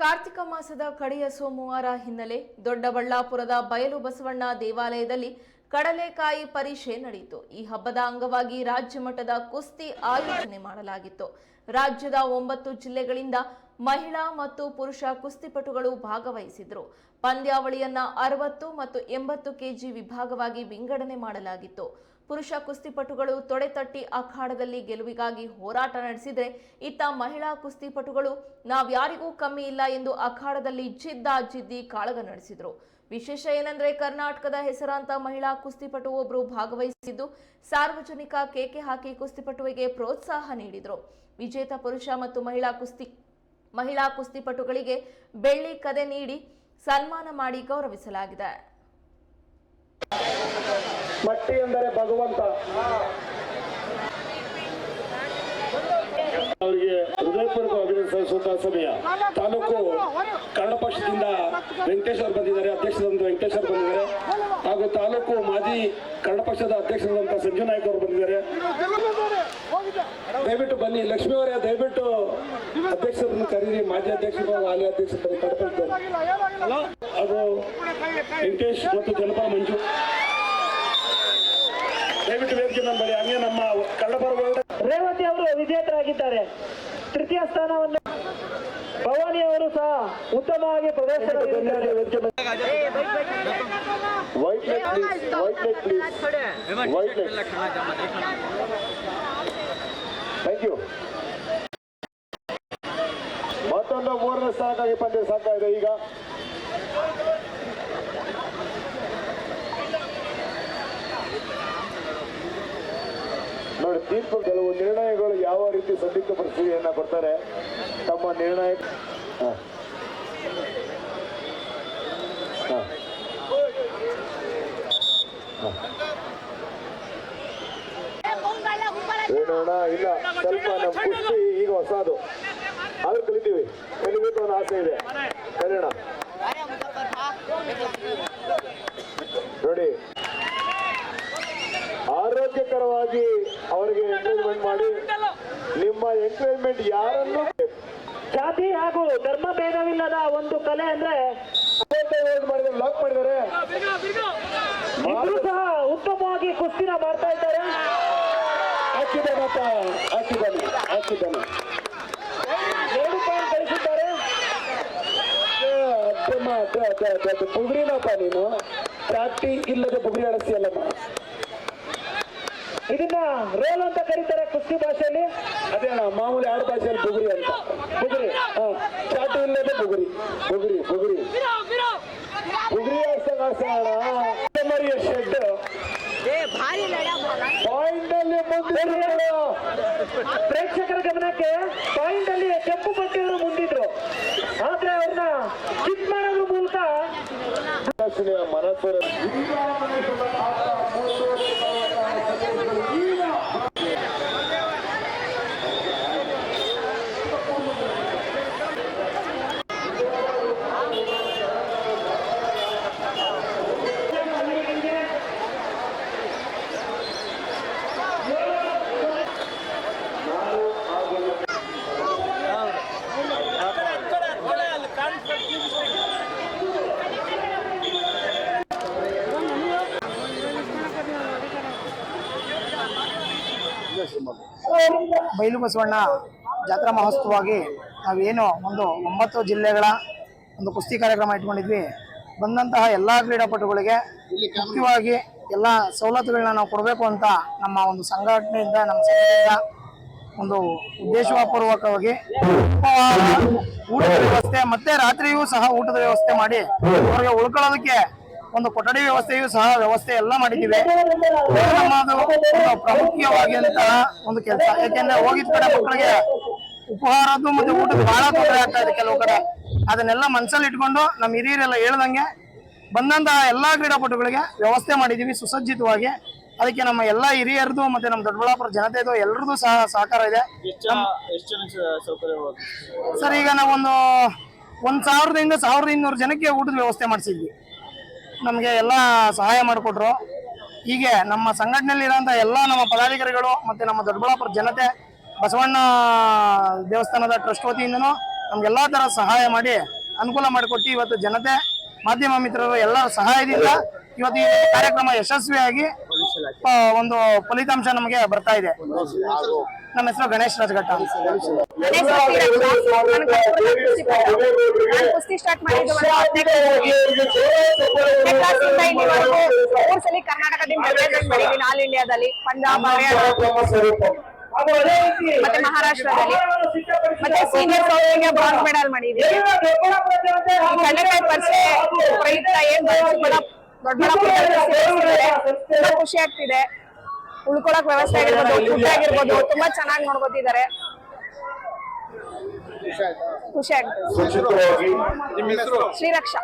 ಕಾರ್ತಿಕ ಮಾಸದ ಕಡೆಯ ಸೋಮವಾರ ಹಿನ್ನೆಲೆ ದೊಡ್ಡಬಳ್ಳಾಪುರದ ಬಯಲು ಬಸವಣ್ಣ ದೇವಾಲಯದಲ್ಲಿ ಕಡಲೆಕಾಯಿ ಪರಿಷೆ ನಡೆಯಿತು. ಈ ಹಬ್ಬದ ಅಂಗವಾಗಿ ರಾಜ್ಯ ಮಟ್ಟದ ಕುಸ್ತಿ ಆಯೋಜನೆ ಮಾಡಲಾಗಿತ್ತು. ರಾಜ್ಯದ ಒಂಬತ್ತು ಜಿಲ್ಲೆಗಳಿಂದ ಮಹಿಳಾ ಮತ್ತು ಪುರುಷ ಕುಸ್ತಿಪಟುಗಳು ಭಾಗವಹಿಸಿದ್ರು. ಪಂದ್ಯಾವಳಿಯನ್ನ ಅರವತ್ತು ಮತ್ತು ಎಂಬತ್ತು ಕೆಜಿ ವಿಭಾಗವಾಗಿ ವಿಂಗಡಣೆ ಮಾಡಲಾಗಿತ್ತು. ಪುರುಷ ಕುಸ್ತಿಪಟುಗಳು ತೊಡೆತಟ್ಟಿ ಅಖಾಡದಲ್ಲಿ ಗೆಲುವಿಗಾಗಿ ಹೋರಾಟ ನಡೆಸಿದ್ರೆ ಇತ್ತ ಮಹಿಳಾ ಕುಸ್ತಿಪಟುಗಳು ನಾವ್ಯಾರಿಗೂ ಕಮ್ಮಿ ಇಲ್ಲ ಎಂದು ಅಖಾಡದಲ್ಲಿ ಜಿದ್ದ ಜಿದ್ದಿ ಕಾಳಗ ನಡೆಸಿದ್ರು. ವಿಶೇಷ ಏನಂದ್ರೆ ಕರ್ನಾಟಕದ ಹೆಸರಾಂತ ಮಹಿಳಾ ಕುಸ್ತಿಪಟು ಒಬ್ರು ಭಾಗವಹಿಸಿದ್ದು ಸಾರ್ವಜನಿಕ ಕೇಕೆ ಹಾಕಿ ಕುಸ್ತಿಪಟುವಿಗೆ ಪ್ರೋತ್ಸಾಹ ನೀಡಿದ್ರು. ವಿಜೇತ ಪುರುಷ ಮತ್ತು ಮಹಿಳಾ ಕುಸ್ತಿ ಮಹಿಳಾ ಕುಸ್ತಿಪಟುಗಳಿಗೆ ಬೆಳ್ಳಿ ಕದೆ ನೀಡಿ ಸನ್ಮಾನ ಮಾಡಿ ಗೌರವಿಸಲಾಗಿದೆ. ಮಟ್ಟಿ ಎಂದರೆ ಭಗವಂತ. ಅವರಿಗೆ ಹೃದಯಪೂರ್ವಕ ಅಭಿನಂದನೆ ಸಲ್ಲಿಸುವಂತಹ ಸಮಯ. ತಾಲೂಕು ಕನ್ನಡ ಪಕ್ಷದಿಂದ ವೆಂಕಟೇಶ್ ಅವರು ಬಂದಿದ್ದಾರೆ ಅಧ್ಯಕ್ಷರಾದಂತ ವೆಂಕಟೇಶ್ವರ್ ಬಂದಿದ್ದಾರೆ. ಹಾಗೂ ತಾಲೂಕು ಮಾಜಿ ಕನ್ನಡ ಪಕ್ಷದ ಅಧ್ಯಕ್ಷರಾದಂತಹ ಸಂಜು ನಾಯ್ಕ ಅವರು ಬಂದಿದ್ದಾರೆ. ದಯವಿಟ್ಟು ಬನ್ನಿ. ಲಕ್ಷ್ಮೀ ಅವರೇ, ದಯವಿಟ್ಟು ಅಧ್ಯಕ್ಷರನ್ನು ಕರೀರಿ. ಮಾಜಿ ಅಧ್ಯಕ್ಷರು ಹಾಲಿ ಅಧ್ಯಕ್ಷರು ಕಡಪಂತ ಹಾಗೂ ವೆಂಕಟೇಶ್ ಮತ್ತು ಜನಪರ ಮಂಜು. ದಯವಿಟ್ಟು ವೇದಿಕೆ ನಂಬರಿ ಹಂಗೆ ನಮ್ಮ ಕನ್ನಡ ರೇವತಿ ಅವರು ವಿಜೇತರಾಗಿದ್ದಾರೆ. ತೃತೀಯ ಸ್ಥಾನವನ್ನು ಭವಾನಿ ಅವರು ಸಹ ಉತ್ತಮವಾಗಿ ಪ್ರದರ್ಶನ ಥ್ಯಾಂಕ್ ಯು ಮತ್ತೊಂದು ಮೂರನೇ ಸ್ಥಾನಕ್ಕಾಗಿ ಪಂದ್ಯ ಸಾಕ್ತಾ ಇದೆ ಈಗ. ತೀರ್ಪು ಕೆಲವು ನಿರ್ಣಯಗಳು ಯಾವ ರೀತಿ ಸಂದಿಗ್ಧ ಪರಿಸ್ಥಿತಿಯನ್ನ ಕೊಡ್ತಾರೆ? ತಮ್ಮ ನಿರ್ಣಯ ಹಾ. ಹಾ. ಏನೋಣ ಇಲ್ಲ. ಸ್ವಲ್ಪ ನಮ್ಮ ಕುಸ್ತಿ ಈಗ ಹೊಸದು. ಆದ್ರೂ ಕಲಿತೀವಿ. ಕಲಿಬೇಕು ಅನ್ನೋ ಆಸೆ ಇದೆ. ಕಲಿಯೋಣ. ನೋಡಿ. ಆರೋಗ್ಯಕರವಾಗಿ ಅವರಿಗೆ ಎಂಕರೇಜ್ಮೆಂಟ್ ಮಾಡಿ ನಿಮ್ಮ ಎಂಕರೇಜ್ಮೆಂಟ್ ಯಾರನ್ನು ಜಾತಿ ಹಾಗೂ ಧರ್ಮ ಭೇದವಿಲ್ಲದ ಒಂದು ಕಲೆ ಅಂದ್ರೆ ಲಾಕ್ ಮಾಡಿದ್ದಾರೆ. ಇಬ್ರು ಸಹ ಉತ್ತಮವಾಗಿ ಕುಸ್ತಿನ ಮಾಡ್ತಾ ಇದ್ದಾರೆ. ಹಾಕಿದ್ದಾನೆ ಅಪ್ಪ ಹಾಕಿದ್ದಾನೆ ಹಾಕಿದ್ದಾನೆ ಎರಡು ಪಾಯಿಂಟ್ ಗಳಿಸಿದ್ದಾರೆ. ಬುಗುರಿನಪ್ಪ ನೀನು. ಪ್ರಾಪ್ತಿ ಇಲ್ಲದೆ ಬುಗುರಿ ಆಡಿಸ್ತೀಯಲ್ಲಮ್ಮ ಇದನ್ನ ರೋಲ್ ಅಂತ ಕರೀತಾರೆ ಕುಸ್ತಿ ಭಾಷೆಯಲ್ಲಿ? ಅದೇ ಮಾಮೂಲಿ ಆಡು ಭಾಷೆಯಲ್ಲಿ ಬುಗುರಿ ಅಂತ. ಬುಗುರಿ ಚಾಟು ಇಲ್ಲದೆ ಬುಗುರಿ. ಬುಗುರಿ ಬುಗುರಿ. ಬುಗುರಿ ಮರಿಯ ಶೆಡ್ ಪಾಯಿಂಟ್ ಅಲ್ಲಿ ಪ್ರೇಕ್ಷಕರ ಗಮನಕ್ಕೆ ಪಾಯಿಂಟ್ ಅಲ್ಲಿ ಕೆಂಪು ಪಟ್ಟಿಯವರು ಮುಂದಿದ್ರು. ಆದ್ರೆ ಅವ್ರನ್ನ ಕಿಕ್ ಮಾಡೋದ್ರ ಮೂಲಕ ಮನಸ್ಸು ಬೈಲು ಬಸವಣ್ಣ ಜಾತ್ರಾ ಮಹೋತ್ಸವವಾಗಿ ನಾವೇನು ಒಂದು ಒಂಬತ್ತು ಜಿಲ್ಲೆಗಳ ಒಂದು ಕುಸ್ತಿ ಕಾರ್ಯಕ್ರಮ ಇಟ್ಕೊಂಡಿದ್ವಿ. ಬಂದಂತಹ ಎಲ್ಲ ಕ್ರೀಡಾಪಟುಗಳಿಗೆ ಮುಖ್ಯವಾಗಿ ಎಲ್ಲ ಸವಲತ್ತುಗಳನ್ನ ನಾವು ಕೊಡಬೇಕು ಅಂತ ನಮ್ಮ ಒಂದು ಸಂಘಟನೆಯಿಂದ, ನಮ್ಮ ಸಂಘದಿಂದ ಒಂದು ಉದ್ದೇಶಪೂರ್ವಕವಾಗಿ ಊಟದ ವ್ಯವಸ್ಥೆ ಮತ್ತೆ ರಾತ್ರಿಯೂ ಸಹ ಊಟದ ವ್ಯವಸ್ಥೆ ಮಾಡಿ ಅವರಿಗೆ ಉಳ್ಕೊಳ್ಳೋದಕ್ಕೆ ಒಂದು ಕೊಠಡಿ ವ್ಯವಸ್ಥೆಯು ಸಹ ವ್ಯವಸ್ಥೆ ಎಲ್ಲ ಮಾಡಿದ್ದೀವಿ. ಪ್ರಾಮುಖ್ಯವಾಗಿರುವಂತಹ ಒಂದು ಕೆಲಸ. ಯಾಕೆಂದ್ರೆ ಹೋಗಿದ ಕಡೆ ಮಕ್ಕಳಿಗೆ ಉಪಹಾರದ್ದು ಮತ್ತೆ ಊಟದ ಬಹಳ ತೊಂದರೆ ಆಗ್ತಾ ಇದೆ ಕೆಲವು ಕಡೆ. ಅದನ್ನೆಲ್ಲ ಮನಸ್ಸಲ್ಲಿ ಇಟ್ಕೊಂಡು ನಮ್ಮ ಹಿರಿಯರೆಲ್ಲ ಹೇಳ್ದಂಗೆ ಬಂದಂತಹ ಎಲ್ಲಾ ಕ್ರೀಡಾಪಟುಗಳಿಗೆ ವ್ಯವಸ್ಥೆ ಮಾಡಿದೀವಿ ಸುಸಜ್ಜಿತವಾಗಿ. ಅದಕ್ಕೆ ನಮ್ಮ ಎಲ್ಲಾ ಹಿರಿಯರದು ಮತ್ತೆ ನಮ್ಮ ದೊಡ್ಡಬಳ್ಳಾಪುರ ಜನತೆದು ಎಲ್ಲರದು ಸಹ ಸಹಕಾರ ಇದೆ. ಸರ್ ಈಗ ನಾವೊಂದು ಒಂದ್ ಸಾವಿರದಿಂದ ಸಾವಿರದ ಇನ್ನೂರು ಜನಕ್ಕೆ ಊಟದ ವ್ಯವಸ್ಥೆ ಮಾಡಿಸಿದ್ವಿ. ನಮಗೆ ಎಲ್ಲ ಸಹಾಯ ಮಾಡಿಕೊಟ್ರು. ಹೀಗೆ ನಮ್ಮ ಸಂಘಟನೆಯಲ್ಲಿ ಇರೋಂಥ ಎಲ್ಲ ನಮ್ಮ ಪದಾಧಿಕಾರಿಗಳು ಮತ್ತು ನಮ್ಮ ದೊಡ್ಡಬಳ್ಳಾಪುರ ಜನತೆ, ಬಸವಣ್ಣ ದೇವಸ್ಥಾನದ ಟ್ರಸ್ಟ್ ವತಿಯಿಂದನೂ ನಮಗೆಲ್ಲ ಥರ ಸಹಾಯ ಮಾಡಿ ಅನುಕೂಲ ಮಾಡಿಕೊಟ್ಟು ಇವತ್ತು ಜನತೆ, ಮಾಧ್ಯಮ ಮಿತ್ರರು ಎಲ್ಲರ ಸಹಾಯದಿಂದ ಇವತ್ತು ಈ ಕಾರ್ಯಕ್ರಮ ಯಶಸ್ವಿಯಾಗಿ ಒಂದು ಫಲಿತಾಂಶ ನಮಗೆ ಬರ್ತಾ ಇದೆ. ನಮ್ಮ ಹೆಸರು ಗಣೇಶ್ ರಾಜಘಟ್ಟ. ಸ್ಟಾರ್ಟ್ ಇಂಡಿಯಾದಲ್ಲಿ ಮತ್ತೆ ಮಹಾರಾಷ್ಟ್ರದಲ್ಲಿ. ಮತ್ತೆ ಸೀನಿಯರ್ ಸೌಲಭ್ಯ ಬ್ರಾಂಜ್ ಮೆಡಲ್ ಮಾಡಿದ್ವಿ ಕನ್ನಡ ಪರಿಚಯ ಪ್ರಯುಕ್ತ ಏನ್ ದೊಡ್ಡ ಖುಷಿ ಆಗ್ತಿದೆ. ಉಳ್ಕೊಳಕ್ ವ್ಯವಸ್ಥೆ ಆಗಿರ್ಬೋದು ಊಟ ಆಗಿರ್ಬೋದು ತುಂಬಾ ಚೆನ್ನಾಗಿ ನೋಡ್ಕೋತಿದ್ದಾರೆ. ಖುಷಿ ಆಗ್ತದೆ. ಶ್ರೀರಕ್ಷಾ.